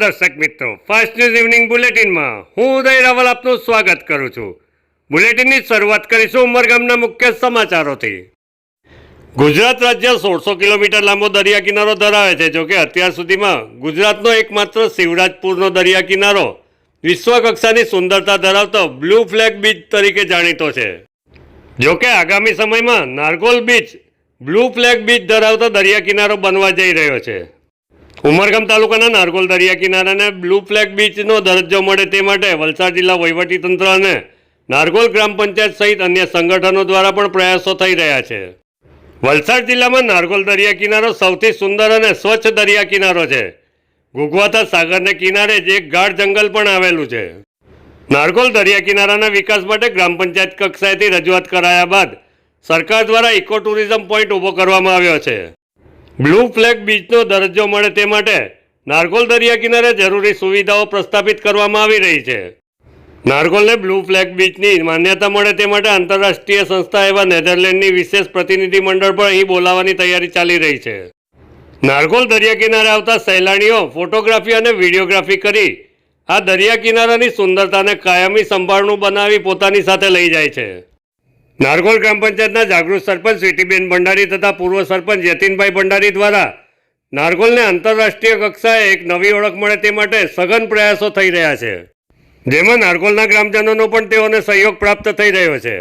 દર્શક મિત્રો fast news evening બુલેટિનમાં હું ઉદય રાવલ આપનું સ્વાગત કરું છું. બુલેટિનની શરૂઆત કરીશું ઉમરગામના મુખ્ય સમાચારોથી. ગુજરાત રાજ્ય સોળસો કિલોમીટર લાંબો દરિયા કિનારો ધરાવે છે. જોકે અત્યાર સુધીમાં ગુજરાતનો એકમાત્ર શિવરાજપુરનો દરિયા કિનારો વિશ્વ કક્ષાની સુંદરતા ધરાવતો બ્લુ ફ્લેગ બીચ તરીકે જાણીતો છે. જોકે આગામી સમયમાં Nargol beach blue flag beach ધરાવતો દરિયા કિનારો બનવા જઈ રહ્યો છે. ઉમરગામ તાલુકાના નારગોલ દરિયા કિનારાને બ્લુ ફ્લેગ બીચનો દરજ્જો મળે તે માટે વલસાડ જિલ્લા વહીવટીતંત્ર અને નારગોલ ગ્રામ પંચાયત સહિત અન્ય સંગઠનો દ્વારા પણ પ્રયાસો થઈ રહ્યા છે. વલસાડ જિલ્લામાં નારગોલ દરિયા કિનારો સૌથી સુંદર અને સ્વચ્છ દરિયા કિનારો છે. ગુગવાતા સાગરને કિનારે જ એક ગાઢ જંગલ પણ આવેલું છે. નારગોલ દરિયા કિનારાના વિકાસ માટે ગ્રામ પંચાયત કક્ષાએથી રજૂઆત કરાયા બાદ સરકાર દ્વારા ઇકો ટુરિઝમ પોઈન્ટ ઊભો કરવામાં આવ્યો છે. બ્લુ ફ્લેગ બીચનો દરજ્જો મળે તે માટે નારગોલ દરિયા કિનારે જરૂરી સુવિધાઓ પ્રસ્થાપિત કરવામાં આવી રહી છે. નારગોલને બ્લુ ફ્લેગ બીચની માન્યતા મળે તે માટે આંતરરાષ્ટ્રીય સંસ્થા એવા નેધરલેન્ડની વિશેષ પ્રતિનિધિ મંડળ પણ અહીં બોલાવવાની તૈયારી ચાલી રહી છે. નારગોલ દરિયા કિનારે આવતા સહેલાણીઓ ફોટોગ્રાફી અને વિડીયોગ્રાફી કરી આ દરિયા કિનારાની સુંદરતાને કાયમી સંભાળનું બનાવી પોતાની સાથે લઈ જાય છે. નારગોલ ગ્રામ પંચાયતના જાગૃત સરપંચ સ્વીટીબેન ભંડારી તથા પૂર્વ સરપંચ યતીનભાઈ ભંડારી દ્વારા નારગોલને આંતરરાષ્ટ્રીય કક્ષાએ એક નવી ઓળખ મળે તે માટે સઘન પ્રયાસો થઈ રહ્યા છે. જેમાં નારગોલના ગ્રામજનોનો પણ તેઓને સહયોગ પ્રાપ્ત થઈ રહ્યો છે.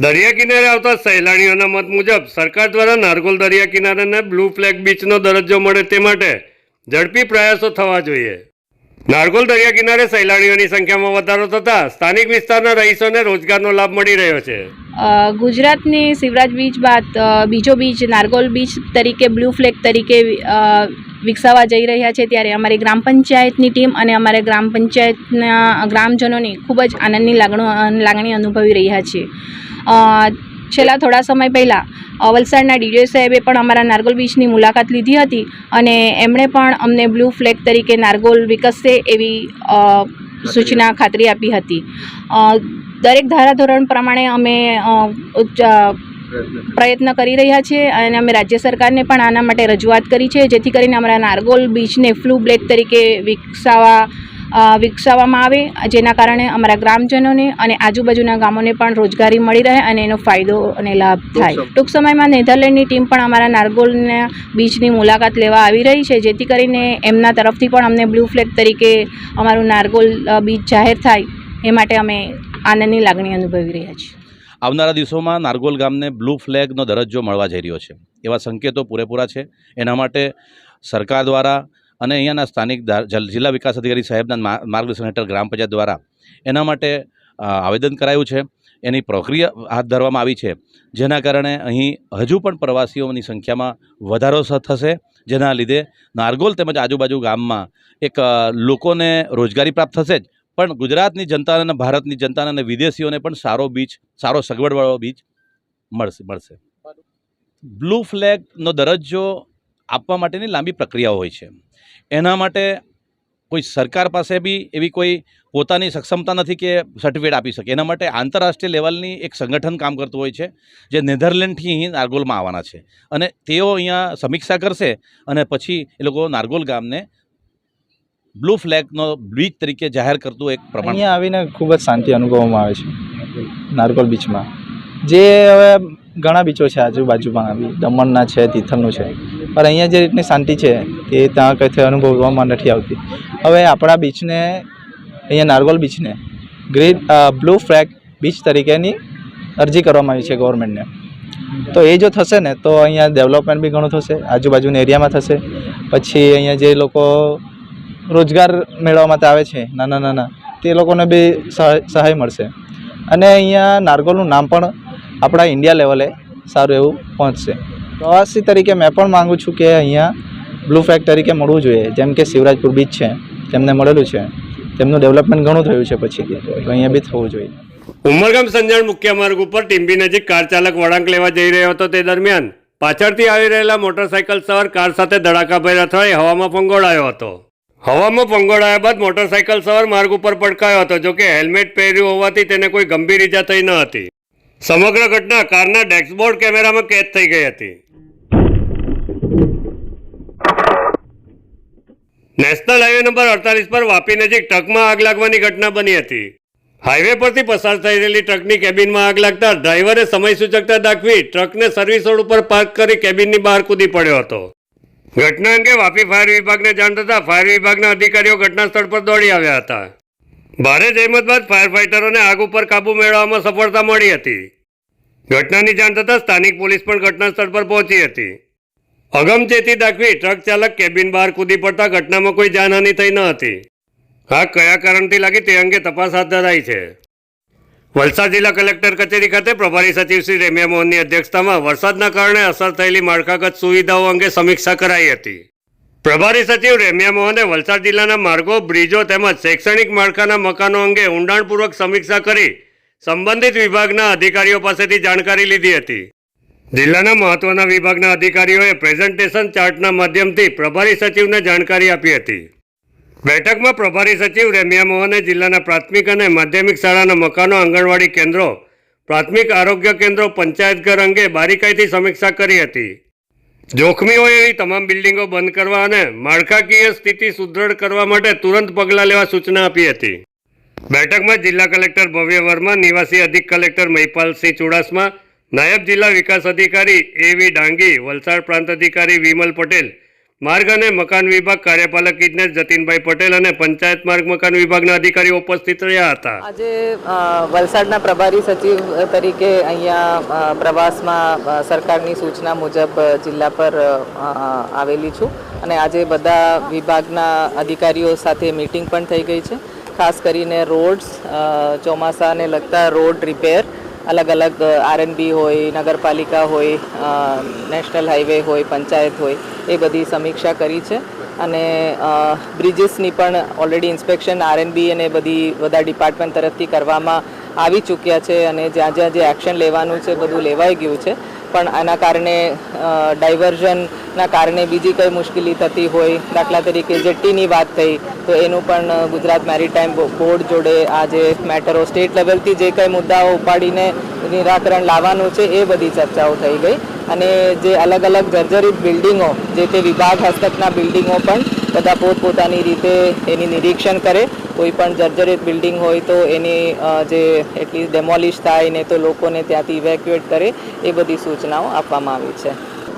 દરિયા કિનારે આવતા સહેલાણીઓના મત મુજબ સરકાર દ્વારા નારગોલ દરિયા કિનારાને બ્લુ ફ્લેગ બીચનો દરજ્જો મળે તે માટે ઝડપી પ્રયાસો થવા જોઈએ. નારગોલ દરિયા કિનારે સહેલાણીઓની સંખ્યામાં વધારો થતાં સ્થાનિક વિસ્તારના રહીશોને રોજગારનો લાભ મળી રહ્યો છે. ગુજરાતની શિવરાજ બીચ બાદ બીજો બીચ, નારગોલ બીચ તરીકે, બ્લુ ફ્લેગ તરીકે વિકસાવા જઈ રહ્યા છે ત્યારે અમારી ગ્રામ પંચાયતની ટીમ અને અમારે ગ્રામ પંચાયતના ગ્રામજનોની ખૂબ જ આનંદની લાગણો, લાગણી અનુભવી રહ્યા છીએ. છેલ્લા થોડા સમય પહેલાં વલસાડના ડીડીઓ સાહેબે પણ અમારા નારગોલ બીચની મુલાકાત લીધી હતી અને એમણે પણ અમને બ્લુ ફ્લેગ તરીકે નારગોલ વિકસશે એવી સૂચના ખાતરી આપી હતી. દરેક ધારાધોરણ પ્રમાણે અમે પ્રયત્ન કરી રહ્યા છીએ અને અમે રાજ્ય સરકારને પણ આના માટે રજૂઆત કરી છે, જેથી કરીને અમારા નારગોલ બીચને ફ્લુ બ્લેક તરીકે વિકસાવવા વિકસાવવામાં આવે જેના કારણે અમારા ગ્રામજનોને અને આજુબાજુના ગામોને પણ રોજગારી મળી રહે અને એનો ફાયદો અને લાભ થાય. ટૂંક સમયમાં નેધરલેન્ડની ટીમ પણ અમારા નારગોલના બીચની મુલાકાત લેવા આવી રહી છે જેથી કરીને એમના તરફથી પણ અમને બ્લુ ફ્લેગ તરીકે અમારું નારગોલ બીચ જાહેર થાય એ માટે અમે આનંદની લાગણી અનુભવી રહ્યા છીએ. આવનારા દિવસોમાં નારગોલ ગામને બ્લુ ફ્લેગનો દરજ્જો મળવા જઈ રહ્યો છે. એવા સંકેતો પૂરેપૂરા છે. એના માટે સરકાર દ્વારા અને અહીંયાના સ્થાનિક જિલ્લા વિકાસ અધિકારી સાહેબના માર્ગદર્શન હેઠળ ગ્રામ પંચાયત દ્વારા એના માટે આવેદન કરાયું છે. એની પ્રક્રિયા હાથ ધરવામાં આવી છે. જેના કારણે અહીં હજુ પણ પ્રવાસીઓની સંખ્યામાં વધારો થશે. જેના લીધે નારગોલ તેમજ આજુબાજુ ગામમાં એક લોકોને રોજગારી પ્રાપ્ત થશે જ. પણ ગુજરાતની જનતાને અને ભારતની જનતાને અને વિદેશીઓને પણ સારો બીચ સારો સગવડવાળો બીચ મળશે મળશે. બ્લુ ફ્લેગનો દરજ્જો આપવા માટેની લાંબી પ્રક્રિયાઓ હોય છે. એના માટે કોઈ સરકાર પાસે બી એવી કોઈ પોતાની સક્ષમતા નથી કે સર્ટિફિકેટ આપી શકે. એના માટે આંતરરાષ્ટ્રીય લેવલની એક સંગઠન કામ કરતું હોય છે, જે નેધરલેન્ડથી અહીં નારગોલમાં આવવાના છે. અને તેઓ અહીંયા સમીક્ષા કરશે અને પછી એ લોકો નારગોલ ગામને બ્લુ ફ્લેગનો બીચ તરીકે જાહેર કરતું એક પ્રમાણ અહીંયા આવીને ખૂબ જ શાંતિ અનુભવવામાં આવે છે, નારગોલ બીચમાં. જે હવે ઘણા બીચો છે આજુબાજુમાં આવી દમણના છે, તિથલનું છે. પણ અહીંયા જે રીતની શાંતિ છે તે ત્યાં કંઈથી અનુભવવામાં નથી આવતી. હવે આપણા બીચને, અહીંયા નારગોલ બીચને, ગ્રીન બ્લુ ફ્લેગ બીચ તરીકેની અરજી કરવામાં આવી છે ગવર્મેન્ટને. તો એ જો થશે ને, તો અહીંયા ડેવલપમેન્ટ બી ઘણું થશે, આજુબાજુના એરિયામાં થશે. પછી અહીંયા જે લોકો રોજગાર મેળવવા માટે આવે છે નાના નાના તે લોકોને બી સહાય મળશે. અને અહીંયા નારગોલનું નામ પણ આપણા ઇન્ડિયા લેવલે સારું એવું પહોંચશે. પ્રવાસી તરીકે મેં પણ માગું છું કે અહીંયા બ્લુ ફ્લેગ તરીકે મળવું જોઈએ. જેમ કે શિવરાજપુર બીચ છે, તેમને મળેલું છે. તેમનું ડેવલપમેન્ટ ઘણું થયું છે પછીથી તો અહીંયા બી થવું જોઈએ. ઉમરગામ સંજાણ મુખ્ય માર્ગ ઉપર ટીમ્બી નજીક કાર ચાલક વળાંક લેવા જઈ રહ્યો હતો તે દરમિયાન પાછળથી આવી રહેલા મોટરસાયકલ સવાર કાર સાથે ધડાકાભેર અથડાઈ હવામાં ફંગોળાયો હતો. હવામાં ફંગોળાયા બાદ મોટરસાયકલ સવાર માર્ગ ઉપર પડકાયો હતો, જોકે હેલ્મેટ પહેર્યું હોવાથી તેને કોઈ ગંભીર ઈજા થઈ ન હતી. સમગ્ર ઘટના કારના ડેશબોર્ડ કેમેરામાં કેદ થઈ ગઈ હતી. નેશનલ હાઈવે નંબર અડતાલીસ પર વાપી નજીક ટ્રકમાં આગ લાગવાની ઘટના બની હતી. હાઈવે પરથી પસાર થઈ રહેલી ટ્રકની કેબિનમાં આગ લાગતા ડ્રાઈવરે સમય સૂચકતા દાખવી ટ્રકને સર્વિસ રોડ ઉપર પાર્ક કરી કેબિનની બહાર કૂદી પડ્યો હતો. ઘટના અંગે વાપી ફાયર વિભાગને જાણ થતાં ફાયર વિભાગના અધિકારીઓ ઘટના સ્થળ પર દોડી આવ્યા હતા. ભારે જહેમત બાદ ફાયર ફાઇટરોને આગ ઉપર કાબુ મેળવવામાં સફળતા મળી હતી. ઘટનાની જાણ થતાં સ્થાનિક પોલીસ પણ ઘટના સ્થળ પર પહોંચી હતી. અગમચેતી દાખવી ટ્રક ચાલક કેબિન બહાર કૂદી પડતા ઘટનામાં કોઈ જાનહાનિ થઈ ન હતી. આ કયા કારણથી લાગી તે અંગે તપાસ હાથ ધરાઈ છે. વલસાડ જિલ્લા કલેક્ટર કચેરી ખાતે પ્રભારી સચિવ શ્રી રેમ્યા મોહનની અધ્યક્ષતામાં વરસાદના કારણે અસર થયેલી માળખાગત સુવિધાઓ અંગે સમીક્ષા કરાઈ હતી. પ્રભારી સચિવ રેમ્યા મોહને વલસાડ જિલ્લાના માર્ગો, બ્રિજો તેમજ શૈક્ષણિક માળખાના મકાનો અંગે ઊંડાણપૂર્વક સમીક્ષા કરી સંબંધિત વિભાગના અધિકારીઓ પાસેથી જાણકારી લીધી હતી. જિલ્લાના મહત્વના વિભાગના અધિકારીઓએ પ્રેઝન્ટેશન ચાર્ટના માધ્યમથી પ્રભારી સચિવને જાણકારી આપી હતી. બેઠકમાં પ્રભારી સચિવ રેમ્યા મોહને જિલ્લાના પ્રાથમિક અને માધ્યમિક શાળાના મકાનો આંગણવાડી કેન્દ્રો, પ્રાથમિક આરોગ્ય કેન્દ્રો પંચાયતઘર અંગે બારીકાઈથી સમીક્ષા કરી હતી. જોખમી હોય એવી તમામ બિલ્ડિંગો બંધ કરવા અને માળખાકીય સ્થિતિ સુદૃઢ કરવા માટે તુરંત પગલાં લેવા સૂચના આપી હતી. બેઠકમાં જિલ્લા કલેક્ટર ભવ્ય વર્મા, નિવાસી અધિક કલેક્ટર મહિપાલસિંહ ચુડાસમા, નાયબ જિલ્લા વિકાસ અધિકારી એ વી ડાંગી, વલસાડ પ્રાંત અધિકારી વિમલ પટેલ, માર્ગ અને મકાન વિભાગ કાર્યપાલક ઇજનેર જતીનભાઈ પટેલ અને પંચાયત માર્ગ મકાન વિભાગના અધિકારીઓ ઉપસ્થિત રહ્યા હતા. આજે વલસાડના પ્રભારી સચિવ તરીકે અહીંયા પ્રવાસમાં સરકારની સૂચના મુજબ જિલ્લા પર આવેલી છું. અને આજે બધા વિભાગના અધિકારીઓ સાથે મીટિંગ પણ થઈ ગઈ છે. ખાસ કરીને રોડ્સ ચોમાસાને લગતા રોડ રિપેર અલગ અલગ આરએનબી હોય, નગરપાલિકા હોય નેશનલ હાઈવે હોય, પંચાયત હોય, એ બધી સમીક્ષા કરી છે. અને બ્રિજીસની પણ ઓલરેડી ઇન્સ્પેક્શન આરએનબી અને બધી બધા ડિપાર્ટમેન્ટ તરફથી કરવામાં આવી ચૂક્યા છે અને જ્યાં જ્યાં જે એક્શન લેવાનું છે બધું લેવાઈ ગયું છે. પણ આના કારણે ડાયવર્ઝનના કારણે બીજી કંઈ મુશ્કેલી થતી હોય. દાખલા તરીકે જેટ્ટીની વાત થઈ, તો એનું પણ ગુજરાત મેરીટાઈમ બોર્ડ જોડે આ જે મેટરો સ્ટેટ લેવલથી જે કંઈ મુદ્દાઓ ઉપાડીને નિરાકરણ લાવવાનું છે, એ બધી ચર્ચાઓ થઈ ગઈ. અને જે અલગ અલગ જર્જરિત બિલ્ડિંગો, જે તે વિભાગ હસ્તકના બિલ્ડિંગો પણ બધા પોતપોતાની રીતે એની નિરીક્ષણ કરે. કોઈ પણ જર્જરિત બિલ્ડિંગ હોય તો એની જે એટલી ડેમોલિશ થાય ને તો લોકોને ત્યાંથી ઇવેક્યુએટ કરે એ બધી સૂચનાઓ આપવામાં આવી છે.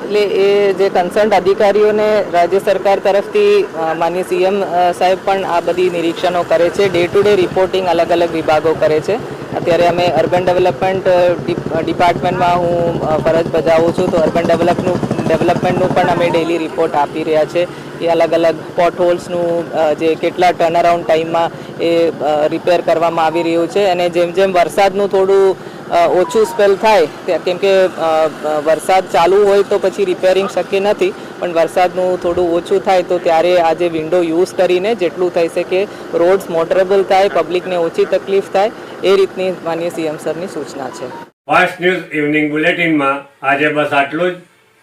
એટલે એ જે કન્સર્ન અધિકારીઓને રાજ્ય સરકાર તરફથી અ, માનનીય સીએમ સાહેબ પણ આ બધી નિરીક્ષણો કરે છે. ડે ટુ ડે રિપોર્ટિંગ અલગ અલગ વિભાગો કરે છે. અત્યારે અમે અર્બન ડેવલપમેન્ટ ડિપાર્ટમેન્ટમાં હું ફરજ બજાવું છું. તો અર્બન ડેવલપનું ડેવલપમેન્ટનું પણ અમે ડેલી રિપોર્ટ આપી રહ્યા છે. એ અલગ અલગ પોટ હોલ્સનું જે કેટલા ટર્નઅરાઉન્ડ ટાઈમમાં એ રિપેર કરવામાં આવી રહ્યું છે. અને જેમ જેમ વરસાદનું થોડું ઓછું સ્પેલ થાય કેમ કે વરસાદ ચાલુ હોય તો પછી રિપેરિંગ શક્ય નથી, પણ વરસાદનું થોડું ઓછું થાય તો ત્યારે આજે વિન્ડો યુઝ કરીને જેટલું થઈ શકે રોડ્સ મોટરેબલ થાય પબ્લિકને ઓછી તકલીફ થાય, એ રીતની માનનીય સીએમ સરની સૂચના છે. ફાસ્ટ ન્યૂઝ ઇવનિંગ બુલેટિનમાં આજે બસ આટલું જ.